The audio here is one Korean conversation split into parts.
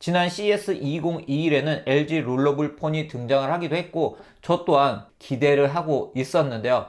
지난 CES 2021에는 LG 롤러블 폰이 등장을 하기도 했고 저 또한 기대를 하고 있었는데요.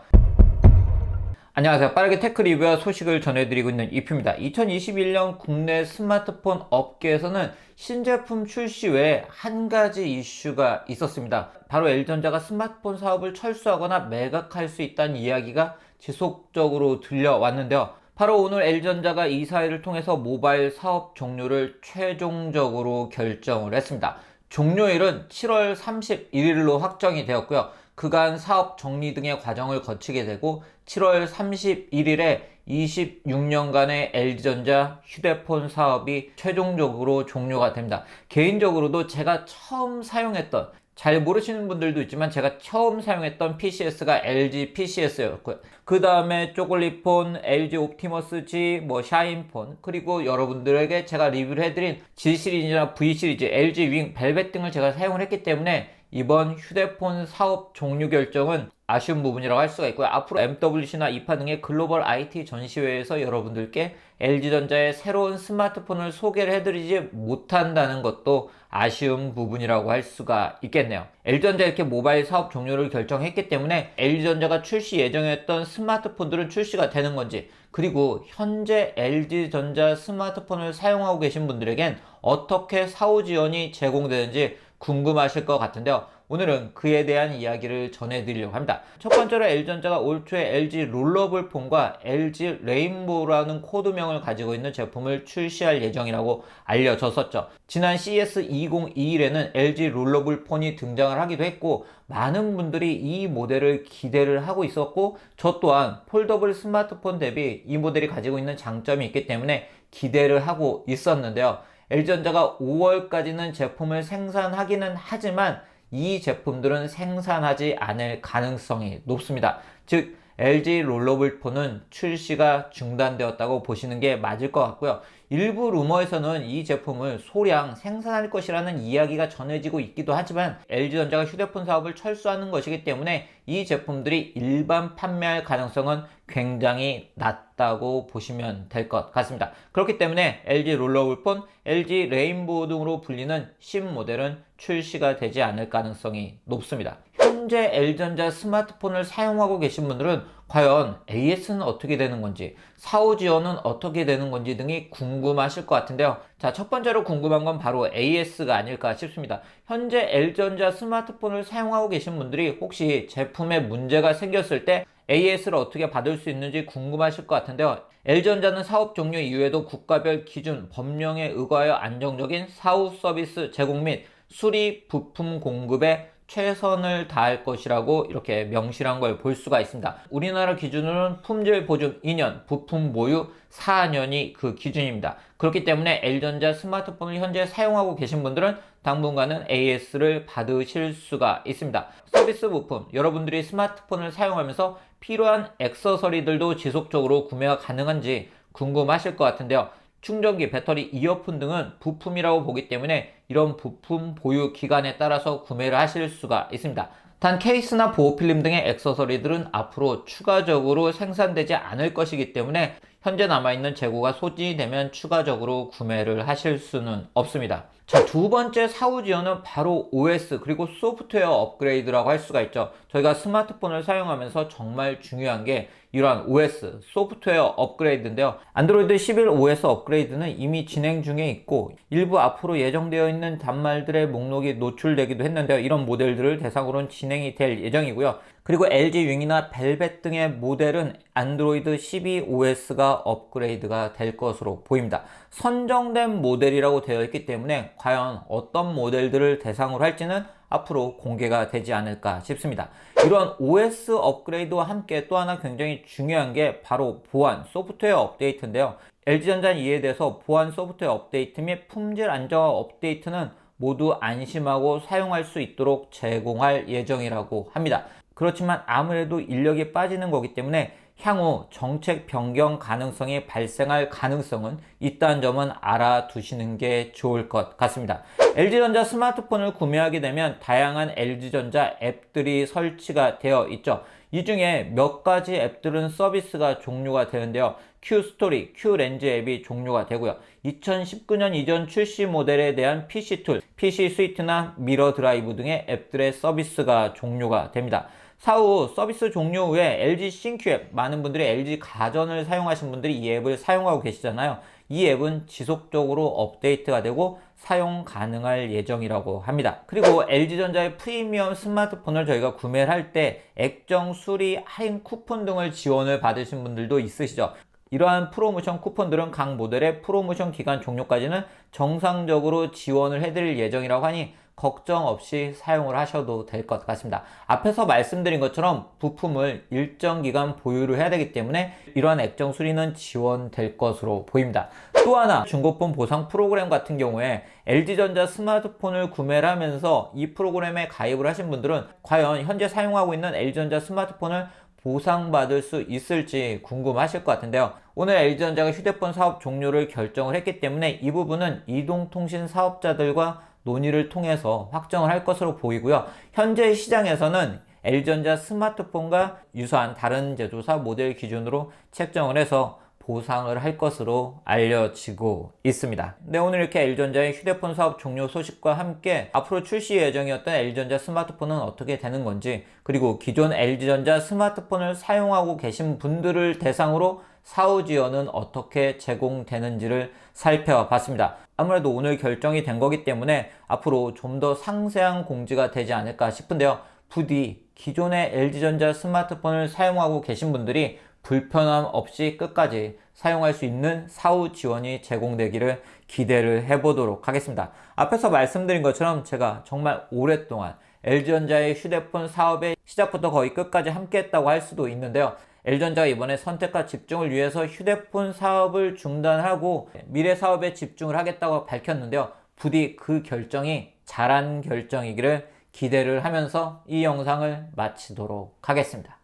안녕하세요. 빠르게 테크 리뷰와 소식을 전해드리고 있는 이프입니다. 2021년 국내 스마트폰 업계에서는 신제품 출시 외에 한 가지 이슈가 있었습니다. 바로 L전자가 스마트폰 사업을 철수하거나 매각할 수 있다는 이야기가 지속적으로 들려왔는데요. 바로 오늘 L전자가 이 사회를 통해서 모바일 사업 종료를 최종적으로 결정을 했습니다. 종료일은 7월 31일로 확정이 되었고요. 그간 사업 정리 등의 과정을 거치게 되고 7월 31일에 26년간의 LG전자 휴대폰 사업이 최종적으로 종료가 됩니다. 개인적으로도 제가 처음 사용했던 잘 모르시는 분들도 있지만 제가 처음 사용했던 PCS가 LG PCS였고요. 그 다음에 쪼글리폰, LG 옵티머스 G, 뭐 샤인폰, 그리고 여러분들에게 제가 리뷰를 해드린 G 시리즈나 V 시리즈, LG 윙, 벨벳 등을 제가 사용을 했기 때문에 이번 휴대폰 사업 종료 결정은 아쉬운 부분이라고 할 수가 있고요. 앞으로 MWC나 이파 등의 글로벌 IT 전시회에서 여러분들께 LG전자의 새로운 스마트폰을 소개를 해드리지 못한다는 것도 아쉬운 부분이라고 할 수가 있겠네요. LG전자 이렇게 모바일 사업 종료를 결정했기 때문에 LG전자가 출시 예정이었던 스마트폰들은 출시가 되는 건지 그리고 현재 LG전자 스마트폰을 사용하고 계신 분들에겐 어떻게 사후 지원이 제공되는지 궁금하실 것 같은데요. 오늘은 그에 대한 이야기를 전해드리려고 합니다. 첫 번째로 L전자가 올 초에 LG 롤러블 폰과 LG 레인보우라는 코드명을 가지고 있는 제품을 출시할 예정이라고 알려졌었죠. 지난 CES 2021에는 LG 롤러블 폰이 등장을 하기도 했고 많은 분들이 이 모델을 기대를 하고 있었고 저 또한 폴더블 스마트폰 대비 이 모델이 가지고 있는 장점이 있기 때문에 기대를 하고 있었는데요. LG전자가 5월까지는 제품을 생산하기는 하지만 이 제품들은 생산하지 않을 가능성이 높습니다. 즉 LG 롤러블 폰은 출시가 중단되었다고 보시는 게 맞을 것 같고요. 일부 루머에서는 이 제품을 소량 생산할 것이라는 이야기가 전해지고 있기도 하지만 LG전자가 휴대폰 사업을 철수하는 것이기 때문에 이 제품들이 일반 판매할 가능성은 굉장히 낮다고 보시면 될 것 같습니다. 그렇기 때문에 LG 롤러블폰, LG 레인보우 등으로 불리는 신 모델은 출시가 되지 않을 가능성이 높습니다. 현재 L전자 스마트폰을 사용하고 계신 분들은 과연 AS는 어떻게 되는 건지, 사후 지원은 어떻게 되는 건지 등이 궁금하실 것 같은데요. 자, 첫 번째로 궁금한 건 바로 AS가 아닐까 싶습니다. 현재 L전자 스마트폰을 사용하고 계신 분들이 혹시 제품에 문제가 생겼을 때 AS를 어떻게 받을 수 있는지 궁금하실 것 같은데요. L전자는 사업 종료 이후에도 국가별 기준, 법령에 의거하여 안정적인 사후 서비스 제공 및 수리 부품 공급에 최선을 다할 것이라고 이렇게 명시한 걸 볼 수가 있습니다. 우리나라 기준으로는 품질 보증 2년, 부품 보유 4년이 그 기준입니다. 그렇기 때문에 L전자 스마트폰을 현재 사용하고 계신 분들은 당분간은 AS를 받으실 수가 있습니다. 서비스 부품, 여러분들이 스마트폰을 사용하면서 필요한 액세서리들도 지속적으로 구매가 가능한지 궁금하실 것 같은데요. 충전기, 배터리, 이어폰 등은 부품이라고 보기 때문에 이런 부품 보유 기간에 따라서 구매를 하실 수가 있습니다. 단 케이스나 보호필름 등의 액세서리들은 앞으로 추가적으로 생산되지 않을 것이기 때문에 현재 남아있는 재고가 소진이 되면 추가적으로 구매를 하실 수는 없습니다. 자, 두 번째 사후 지원은 바로 OS 그리고 소프트웨어 업그레이드라고 할 수가 있죠. 저희가 스마트폰을 사용하면서 정말 중요한 게 이러한 OS, 소프트웨어 업그레이드인데요. 안드로이드 11 OS 업그레이드는 이미 진행 중에 있고 일부 앞으로 예정되어 있는 단말들의 목록이 노출되기도 했는데요. 이런 모델들을 대상으로는 진행이 될 예정이고요. 그리고 LG 윙이나 벨벳 등의 모델은 안드로이드 12 OS가 업그레이드가 될 것으로 보입니다. 선정된 모델이라고 되어 있기 때문에 과연 어떤 모델들을 대상으로 할지는 앞으로 공개가 되지 않을까 싶습니다. 이런 OS 업그레이드와 함께 또 하나 굉장히 중요한 게 바로 보안 소프트웨어 업데이트인데요. LG전자는 이에 대해서 보안 소프트웨어 업데이트 및 품질 안정화 업데이트는 모두 안심하고 사용할 수 있도록 제공할 예정이라고 합니다. 그렇지만 아무래도 인력이 빠지는 거기 때문에 향후 정책 변경 가능성이 발생할 가능성은 있다는 점은 알아두시는 게 좋을 것 같습니다. LG전자 스마트폰을 구매하게 되면 다양한 LG전자 앱들이 설치가 되어 있죠. 이 중에 몇 가지 앱들은 서비스가 종료가 되는데요. Q스토리, Q렌즈 앱이 종료가 되고요. 2019년 이전 출시 모델에 대한 PC 툴, PC 스위트나 미러 드라이브 등의 앱들의 서비스가 종료가 됩니다. 사후 서비스 종료 후에 LG 싱큐 앱, 많은 분들이 LG 가전을 사용하신 분들이 이 앱을 사용하고 계시잖아요. 이 앱은 지속적으로 업데이트가 되고 사용 가능할 예정이라고 합니다. 그리고 LG전자의 프리미엄 스마트폰을 저희가 구매를 할 때 액정 수리 할인 쿠폰 등을 지원을 받으신 분들도 있으시죠. 이러한 프로모션 쿠폰들은 각 모델의 프로모션 기간 종료까지는 정상적으로 지원을 해드릴 예정이라고 하니 걱정 없이 사용을 하셔도 될 것 같습니다. 앞에서 말씀드린 것처럼 부품을 일정 기간 보유를 해야 되기 때문에 이러한 액정 수리는 지원될 것으로 보입니다. 또 하나 중고폰 보상 프로그램 같은 경우에 LG전자 스마트폰을 구매를 하면서 이 프로그램에 가입을 하신 분들은 과연 현재 사용하고 있는 LG전자 스마트폰을 보상받을 수 있을지 궁금하실 것 같은데요. 오늘 LG전자가 휴대폰 사업 종료를 결정을 했기 때문에 이 부분은 이동통신 사업자들과 논의를 통해서 확정을 할 것으로 보이고요. 현재 시장에서는 LG전자 스마트폰과 유사한 다른 제조사 모델 기준으로 책정을 해서 보상을 할 것으로 알려지고 있습니다. 네, 오늘 이렇게 LG전자의 휴대폰 사업 종료 소식과 함께 앞으로 출시 예정이었던 LG전자 스마트폰은 어떻게 되는 건지 그리고 기존 LG전자 스마트폰을 사용하고 계신 분들을 대상으로 사후 지원은 어떻게 제공되는지를 살펴봤습니다. 아무래도 오늘 결정이 된 거기 때문에 앞으로 좀 더 상세한 공지가 되지 않을까 싶은데요. 부디 기존의 LG전자 스마트폰을 사용하고 계신 분들이 불편함 없이 끝까지 사용할 수 있는 사후 지원이 제공되기를 기대를 해보도록 하겠습니다. 앞에서 말씀드린 것처럼 제가 정말 오랫동안 LG전자의 휴대폰 사업의 시작부터 거의 끝까지 함께 했다고 할 수도 있는데요. LG전자가 이번에 선택과 집중을 위해서 휴대폰 사업을 중단하고 미래 사업에 집중을 하겠다고 밝혔는데요. 부디 그 결정이 잘한 결정이기를 기대를 하면서 이 영상을 마치도록 하겠습니다.